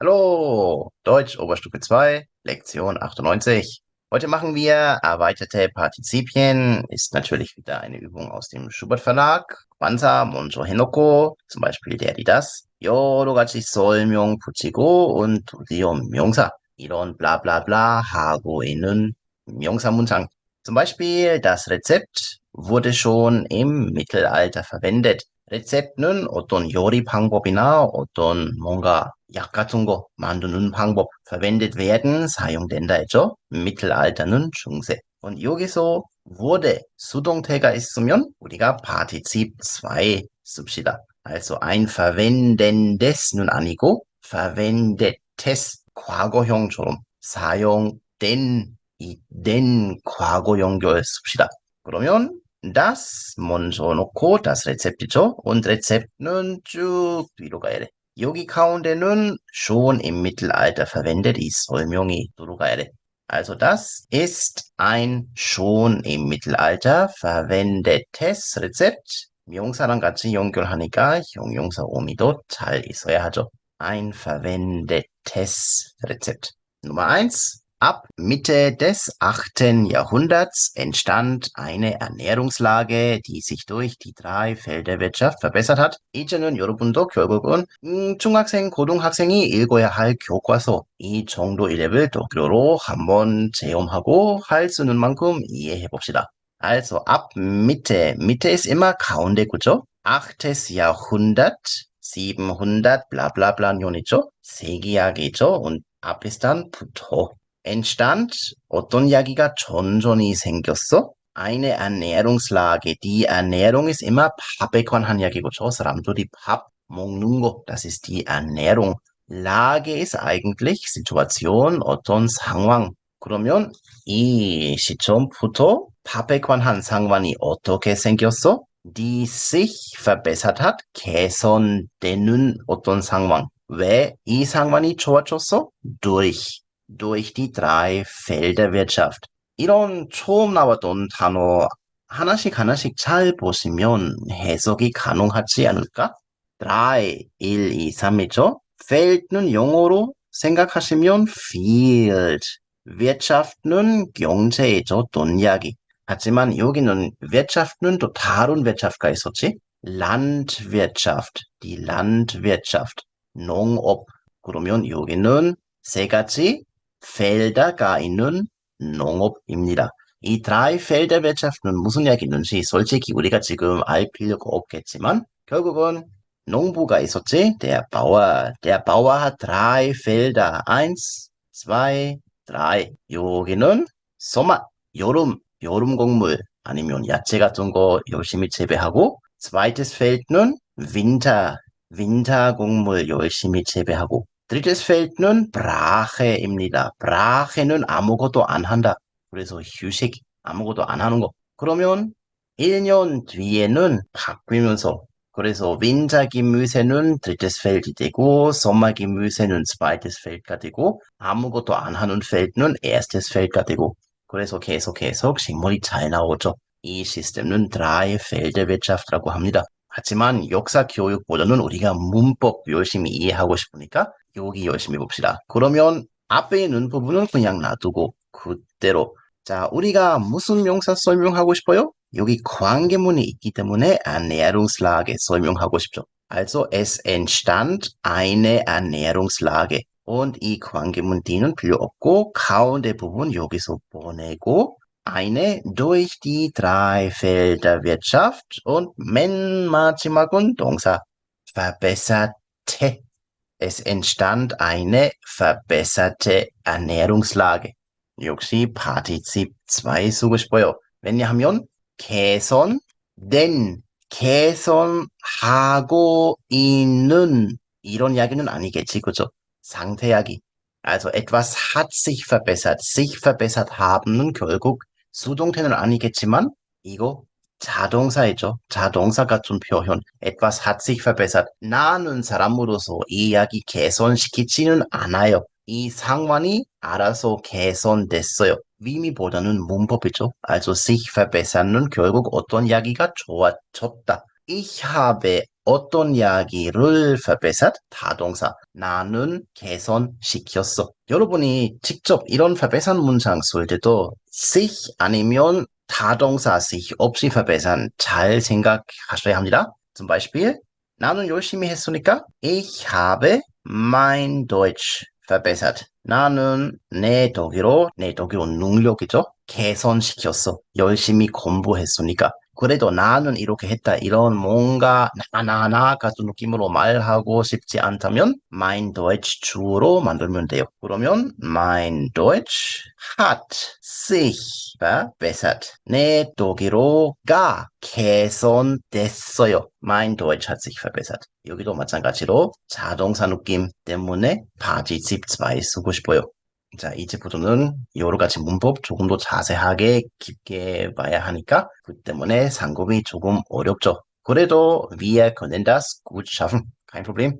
Hallo, Deutsch Oberstufe 2, Lektion 98. Heute machen wir erweiterte Partizipien. Ist natürlich wieder eine Übung aus dem Schubert Verlag. 관사 먼저 해놓고, zum Beispiel der, die, das. 여러 가지 설명 붙이고 und die 명사. 이런 bla bla bla 하고 있는 명사 문장. Zum Beispiel das Rezept wurde schon im Mittelalter verwendet. 레셉트는 어떤 요리 방법이나 어떤 뭔가 약 같은 거 만드는 방법 verwendet werden 사용된다 했죠. Mittelalter는 중세. 여기서 wurde 수동태가 있으면 우리가 Partizip 2 씁시다. also ein verwendendes,는 아니고 verwendetes 과거형처럼 사용된 이된 과거형을 씁시다. 그러면 das 먼저 놓고 das Rezept이죠. und Rezept는 쭉 뒤로 가야 돼. 여기 가운데는 schon im Mittelalter verwendet 이 설명이 들어가야 돼. Also das ist ein schon im Mittelalter verwendetes Rezept. 명사랑 같이 연결하니까 형용사 오미도 잘 있어야 하죠. Ein verwendetes Rezept. Nummer eins. Ab Mitte des 8. Jahrhunderts entstand eine Ernährungslage, die sich durch die Dreifelderwirtschaft verbessert hat. 이제는 여러분도 결국은 음, 중학생, 고등학생이 읽어야 할 교과서 이 정도 이력을 독일어로 한번 체험하고 할 수 있는 만큼 이해해 봅시다. Also ab Mitte, Mitte ist immer 가운데 구조. 8. Jahrhundert, 700, bla bla bla 년이죠. 세기약이죠. und ab ist dann 부터. entstand 어떤 이야기가 전전이 생겼어? Eine Ernährungslage. Die Ernährung ist immer 밥에 관한 이야기고 저 사람들이 밥 먹는 거. Das ist die Ernährung. Lage ist eigentlich Situation, 어떤 상황. 그러면 이 시점부터 밥에 관한 상황이 어떻게 생겼어? Die sich verbessert hat, 개선되는 어떤 상황. 왜 이 상황이 좋아졌어? durch durch die drei Felderwirtschaft. 이런 처음 나왔던 단어 하나씩 하나씩 잘 보시면 해석이 가능하지 않을까? drei, 1, 2, 3이죠? Feld는 영어로 생각하시면 field, wirtschaft는 경제이죠, 돈 이야기. 하지만 여기는 wirtschaft는 또 다른 wirtschaft가 있었지? Landwirtschaft, die Landwirtschaft, 농업. 그러면 여기는 세 가지 Felder가 있는 농업입니다. 이 드라이 펠더 베차프는 무슨 이야기인지 솔직히 우리가 지금 알 필요가 없겠지만 결국은 농부가 있었지. Der Bauer, der Bauer hat drei Felder. Eins, zwei, drei. 여기는 소맛, 여름, 여름 곡물 아니면 야채 같은 거 열심히 재배하고 zweites Feld는 Winter, Winter 곡물 열심히 재배하고 drittes Feld는 브라헤입니다. 브라헤는 아무것도 안 한다. 그래서 휴식, 아무것도 안 하는 거. 그러면 1년 뒤에는 바뀌면서 그래서 윈자기무새는 drittes Feld이 되고 sommer기무새는 zweites Feld가 되고 아무것도 안 하는 펠드는 erstes Feld가 되고 그래서 계속 계속 식물이 잘 나오죠. 이 시스템은 drei Felderwirtschaft라고 합니다. 하지만 역사 교육보다는 우리가 문법 열심히 이해하고 싶으니까 여기 열심히 봅시다. 그러면 앞에 있는 부분은 그냥 놔두고 그대로 자 우리가 무슨 명사 설명하고 싶어요? 여기 관계문이 있기 때문에 Ernährungslage 설명하고 싶죠. Also es entstand eine Ernährungslage. und 이 관계문 D는 필요 없고 가운데 부분 여기서 보내고 eine durch die Dreifelderwirtschaft und 맨 마지막은 동사 verbesserte es entstand eine verbesserte Ernährungslage. 역시 Partizip 2 쓰고 싶어요. 왜냐하면 개선, 된, 개선하고 있는 이런 이야기는 아니겠지, 그죠? 상태 이야기. Also etwas hat sich verbessert. sich verbessert haben은 결국 수동태는 아니겠지만 이거 자동사이죠. 자동사 같은 표현. etwas hat sich verbessert. 나는 사람으로서 이 이야기 개선시키지는 않아요. 이 상황이 알아서 개선됐어요. 의미보다는 문법이죠. also sich verbessern은 결국 어떤 이야기가 좋아졌다. Ich habe 어떤 이야기를 verbessert? 타동사. 나는 개선시켰어. 여러분이 직접 이런 verbessern 문장 쓸 때도 sich 아니면 타동사 sich 없이 verbessern 잘 생각하셔야 합니다. zum Beispiel 나는 열심히 했으니까 ich habe mein Deutsch verbessert. 나는 내 독일어, 내 독일어 능력이죠. 개선시켰어. 열심히 공부했으니까. 그래도 나는 이렇게 했다. 이런 뭔가 나나나 같은 느낌으로 말하고 싶지 않다면 mein Deutsch 주어로 만들면 돼요. 그러면 mein Deutsch hat sich verbessert. 내 독일어가 개선됐어요. Mein Deutsch hat sich verbessert. 여기도 마찬가지로 자동사 느낌 때문에 바지집 2 쓰고 싶어요. 자, 이제부터는 여러 가지 문법 조금 더 자세하게 깊게 봐야 하니까 그 때문에 상급이 조금 어렵죠. 그래도 wir können das gut schaffen. Kein Problem.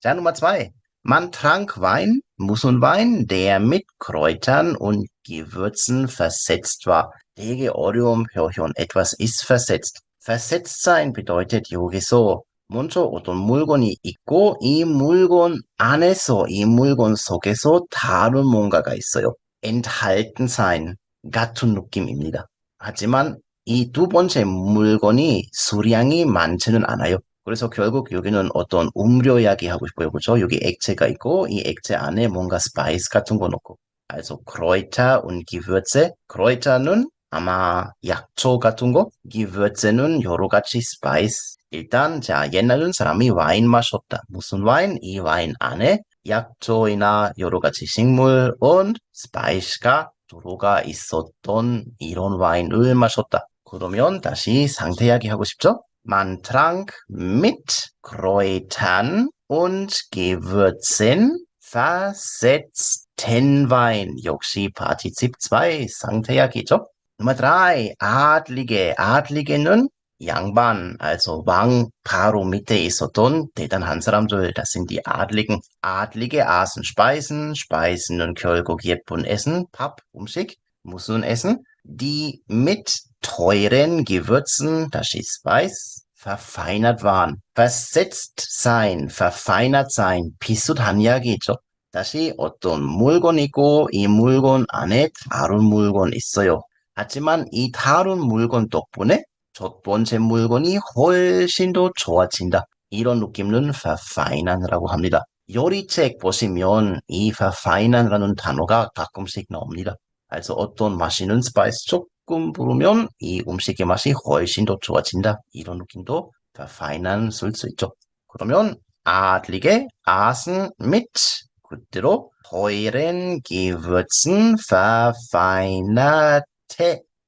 자, Nummer 2. Man trank Wein, 무슨 Wein, der mit Kräutern und Gewürzen versetzt war. 되게 어려운 표현. etwas ist versetzt. versetzt sein bedeutet 여기서 먼저 어떤 물건이 있고 이 물건 안에서 이 물건 속에서 다른 뭔가가 있어요. enthalten 같은 느낌입니다. 하지만 이 두 번째 물건이 수량이 많지는 않아요. 그래서 결국 여기는 어떤 음료 이야기 하고 싶어요. 그죠? 여기 액체가 있고 이 액체 안에 뭔가 스파이스 같은 거 넣고. also Kräuter und Gewürze. Kräuter는 아마 약초 같은 거, Gewürze는 여러 가지 스파이스 일단 자 옛날은 사람이 와인 마셨다. 무슨 와인? 이 와인 안에 약초이나 여러 가지 식물, 온 스파이스가 들어가 있었던 이런 와인을 마셨다. 그러면 다시 상태 이야기하고 싶죠? Man trank mit Kräutern und Gewürzen versetzten Wein. 역시 Partizip 2 상태 이야기죠. Nummer 3. Adlige. Adlige는 양반, also 왕 바로 밑에 있었던 대단한 사람들, das sind die Adligen. Adlige aßen Speisen, Speisen 결국 예쁜 Essen, 밥, 음식, 무슨 Essen, die mit teuren Gewürzen, das ist weiß, verfeinert waren. versetzt sein, verfeinert sein, 비슷한 이야기죠. 다시 어떤 물건 있고 이 물건 안에 다른 물건 있어요. 하지만 이 다른 물건 덕분에 첫 번째 물건이 훨씬 더 좋아진다. 이런 느낌은 verfeinern라고 합니다. 요리책 보시면 이 verfeinern라는 단어가 가끔씩 나옵니다. 그래서 어떤 맛있는 스파이스 조금 부르면 이 음식의 맛이 훨씬 더 좋아진다. 이런 느낌도 verfeinern 쓸수 있죠. 그러면 adlige aßen mit 그대로 teuren Gewürzen verfeinerte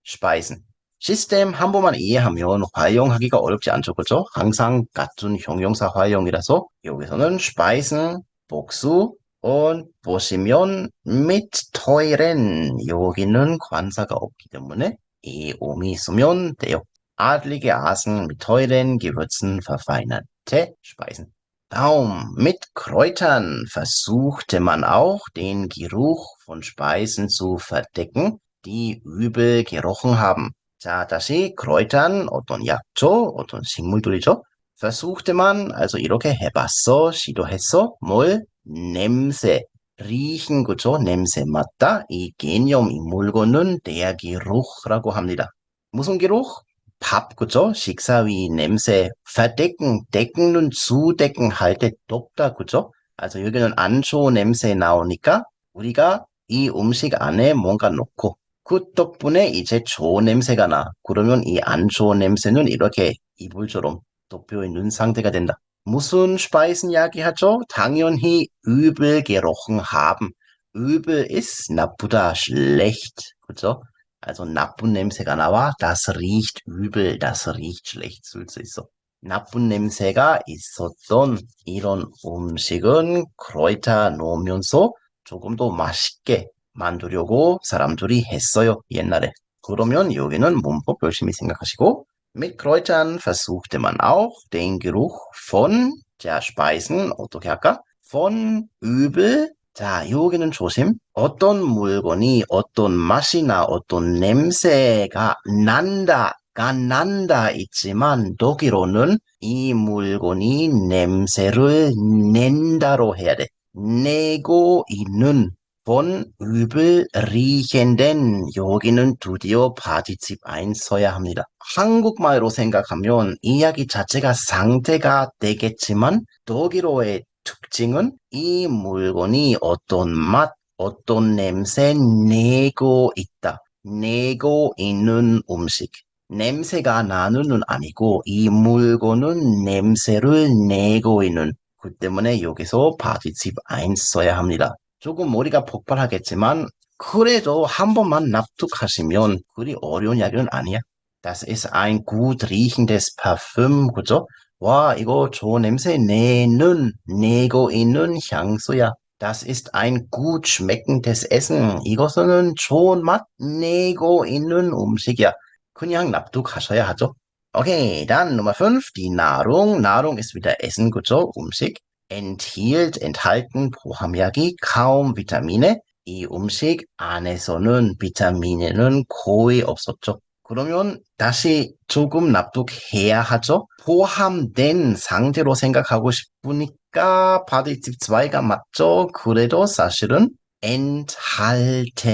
Speisen. 시스템 한 번만 이해하면 활용하기가 어렵지 않죠. 그죠? 항상 같은 형용사 활용이라서 여기서는 speisen, 복수, und 보시면 mit teuren 여기는 관사가 없기 때문에 이 음이 있으면 돼요. Adlige aßen mit teuren Gewürzen verfeinerte Speisen. Daum, mit Kräutern versuchte man auch, den Geruch von Speisen zu verdecken, die übel gerochen haben. 자, 다시 그럴듯한 어떤 약초, 어떤 식물들이죠. versuchte also 이렇게 해봤어, 시도했어, 뭘? 냄새, riechen, 그죠? 냄새 맡다. 이 개념, 이 물건은 Geruch라고 합니다. 무슨 Geruch? 밥, 그죠? 식사 위 냄새, verdecken, decken은 zudecken 할때 덮다, 그죠? also 여기는 안 좋은 냄새 나오니까 우리가 이 음식 안에 뭔가 넣고 그 덕분에 이제 좋은 냄새가 나. 그러면 이 안 좋은 냄새는 이렇게 이불처럼 덮여 있는 상태가 된다. 무슨 스파이스 이야기하죠? 당연히 übel gerochen haben. übel ist 나쁘다, schlecht. 그죠? Also 나쁜 냄새가 나와. Das riecht übel, das riecht schlecht 쓸수 있어. 나쁜 냄새가 있었던 이런 음식은 크로이타 놓으면서 조금 더 맛있게 만들려고 사람들이 했어요. 옛날에. 그러면 여기는 문법 열심히 생각하시고 mit Kräutern versuchte man auch den Geruch von 자, Speisen 어떻게 할까? von übel 자, 여기는 조심. 어떤 물건이 어떤 맛이나 어떤 냄새가 난다가 가난다 있지만 독일어는 이 물건이 냄새를 낸다로 해야 돼. 내고 있는 von übel riechenden 여기는 드디어 바디집 안 써야 합니다. 한국말로 생각하면 이야기 자체가 상태가 되겠지만 독일어의 특징은 이 물건이 어떤 맛, 어떤 냄새 내고 있다. 내고 있는 음식. 냄새가 나는은 아니고 이 물건은 냄새를 내고 있는 그 때문에 여기서 바디집 안 써야 합니다. 조금 머리가 폭발하겠지만 그래도 한 번만 납득하시면 그리 어려운 이야기는 아니야. Das ist ein gut riechendes Parfüm, 그죠? 와, 이거 좋은 냄새 내는, 내고 있는 향수야. Das ist ein gut schmeckendes Essen. 이것은 좋은 맛 내고 있는 음식이야. 그냥 납득하셔야 하죠. Okay, dann Nummer 5, die Nahrung. Nahrung ist wieder Essen, 그죠? 음식. Enthielt, enthalten, 포함약이 kaum Vitamine. 이 음식 안에서는 비타민에는 거의 없었죠. 그러면 다시 조금 납득해야 하죠. 포함된 상태로 생각하고 싶으니까 바디집 2가 맞죠. 그래도 사실은 enthalten데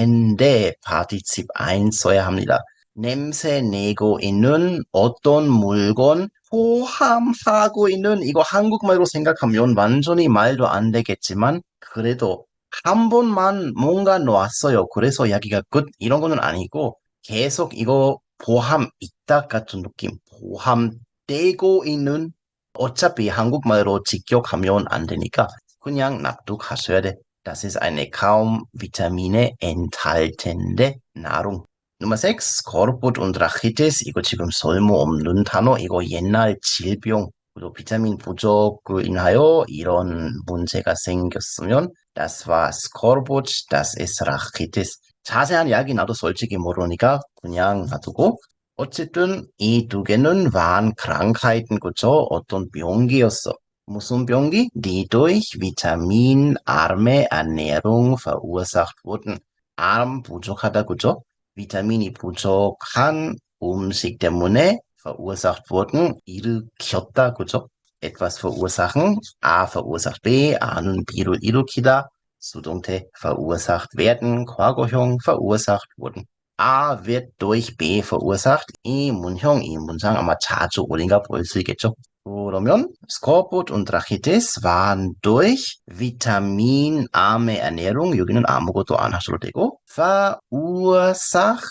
바디집 1 써야 합니다. 냄새 내고 있는 어떤 물건 포함하고 있는 이거 한국말로 생각하면 완전히 말도 안 되겠지만 그래도 한 번만 뭔가 놓았어요. 그래서 이야기가 끝 이런 거는 아니고 계속 이거 포함 있다 같은 느낌 포함되고 있는 어차피 한국말로 직역하면 안 되니까 그냥 납득하셔야 돼. Das ist eine kaum Vitamine enthaltende Nahrung. Nummer 6, Skorbut und Rachitis. 이거 지금 쓸모없는 단어. 이거 옛날 질병, 그리고 비타민 부족으로 인하여 이런 문제가 생겼으면 das war Skorbut, das ist Rachitis. 자세한 이야기 나도 솔직히 모르니까 그냥 놔두고 어쨌든 이 두 개는 waren Krankheiten, 그죠? 어떤 병기였어. 무슨 병기? Die durch vitaminarme Ernährung verursacht wurden. arm 부족하다, 그죠? 비타민이 부족한 음식 때문에 verursacht wurden, 일으켰다, 그죠? etwas verursachen, A verursacht B, A는 B를 일으키다, 수동태 verursacht werden, 과거형 verursacht wurden. A wird durch B verursacht. 이 문형, 이 문장 아마 자주 우리가 볼수 있겠죠? 그러면 Skorbut und Rachitis waren durch vitaminarme Ernährung, 여기는 아무것도 안 하셔도 되고, verursachte,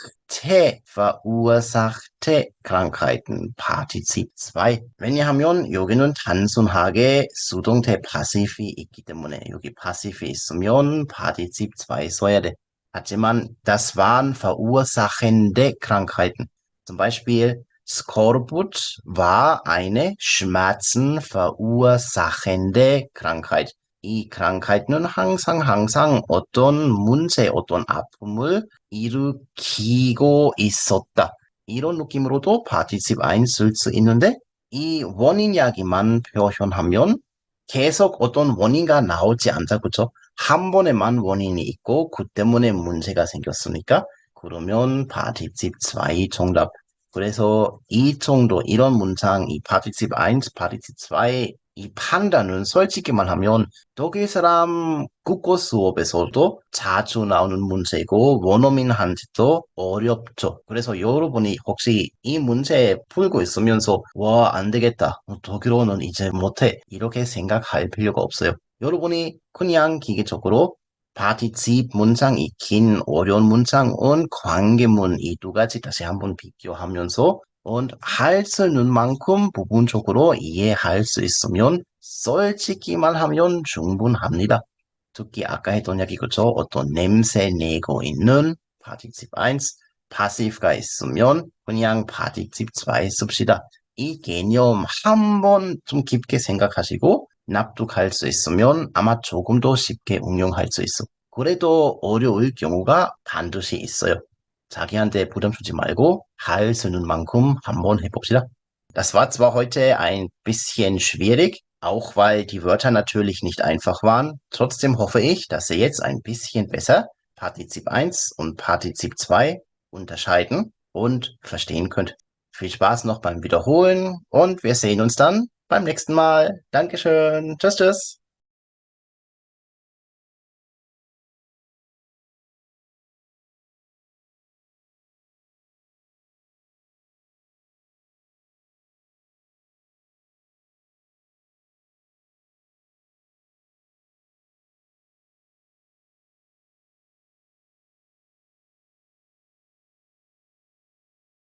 verursachte Krankheiten, Partizip 2. 왜냐하면 여기는 단순하게 수동태 passiv이 있기 때문에 여기 passiv이 있으면 Partizip 2 써야 돼. 하지만 das waren verursachende Krankheiten. Zum Beispiel Skorbut war eine schmerzenverursachende Krankheit. 이 krankheit는 항상 항상 어떤 문제, 어떤 아픔을 일으키고 있었다. 이런 느낌으로도 participe 1쓸 수 있는데 이 원인 이야기만 표현하면 계속 어떤 원인가 나오지 않자, 그죠? 한 번에만 원인이 있고 그 때문에 문제가 생겼으니까 그러면 participe 2 정답. 그래서 이 정도 이런 문장 이 partizip 1, partizip 2의 이 판단은 솔직히 말하면 독일 사람 국어 수업에서도 자주 나오는 문제고 원어민한테도 어렵죠. 그래서 여러분이 혹시 이 문제 풀고 있으면서 와 안 되겠다. 독일어는 이제 못해. 이렇게 생각할 필요가 없어요. 여러분이 그냥 기계적으로 partizip 문장 이 긴 어려운 문장은 관계문 이 두 가지 다시 한번 비교하면서 할수 있는 만큼 부분적으로 이해할 수 있으면 솔직히 말하면 충분합니다. 특히 아까 했던 이야기 그죠? 어떤 냄새 내고 있는 partizip 1, passive가 있으면 그냥 partizip 2 씁시다. 이 개념 한번 좀 깊게 생각하시고 납득할 수 있으면 아마 조금 더 쉽게 응용할 수 있어. 그래도 어려울 경우가 반드시 있어요. 자기한테 부담 주지 말고 할 수 있는 만큼 한번 해봅시다. Das war zwar heute ein bisschen schwierig, auch weil die Wörter natürlich nicht einfach waren. Trotzdem hoffe ich, dass ihr jetzt ein bisschen besser Partizip 1 und Partizip 2 unterscheiden und verstehen könnt. Viel Spaß noch beim Wiederholen und wir sehen uns dann beim nächsten Mal. Dankeschön. Tschüss, tschüss.